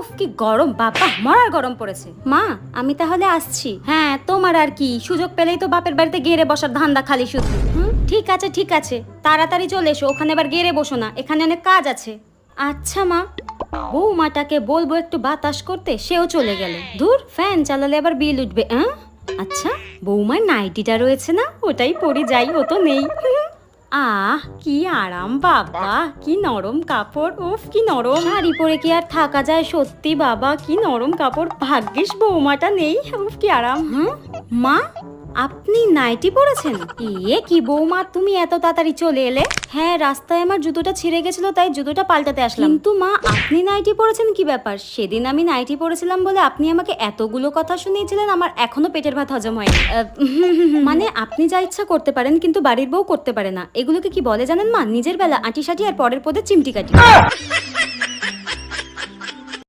উফ, কি গরম, বাবা, মরার গরম পড়েছে। মা, আমি তাহলে আসছি। হ্যাঁ তোমার আর কি, সুযোগ পেলেই তো বাপের বাড়িতে গেড়ে বসার ধান্দা খালি শুধু। ঠিক আছে ঠিক আছে, তাড়াতাড়ি চলে এসো, ওখানে আবার গেড়ে বসো না, এখানে অনেক কাজ আছে। আচ্ছা মা। বৌমাটাকে বলব একটু বাতাস করতে, সেও চলে গেল। দূর ফ্যান চালালে আবার বিল উঠবে হ্যাঁ আচ্ছা বৌমার নাইটিটা রয়েছে না, ওটাই পরে যাই, ও তো নেই। আহ কি আরাম বাবা কি নরম কাপড় উফ কি নরম। শাড়ি পরে কি আর থাকা যায় সত্যি বাবা কি নরম কাপড়। ভাগ্যিস বৌমাটা নেই উফ কি আরাম। হ্যাঁ মা? আপনি নাইটি পরেছেন? এ কি বৌমা, তুমি এত তাড়াতাড়ি চলে এলে? হ্যাঁ রাস্তায় আমার জুতোটা ছিঁড়ে গেছিল, তাই জুতোটা পাল্টাতে আসলাম। কিন্তু মা, আপনি নাইটি পরেছেন কি ব্যাপার? সেদিন আমি নাইটি পরেছিলাম বলে আপনি আমাকে এতগুলো কথা শুনিয়েছিলেন, আমার এখনও পেটের ভাত হজম হয়নি। মানে আপনি যা ইচ্ছা করতে পারেন, কিন্তু বাড়ির বউ করতে পারে না। এগুলোকে কি বলে জানেন মা? নিজের বেলা আঁটি সাটি আর পরের পদে চিমটি কাটি।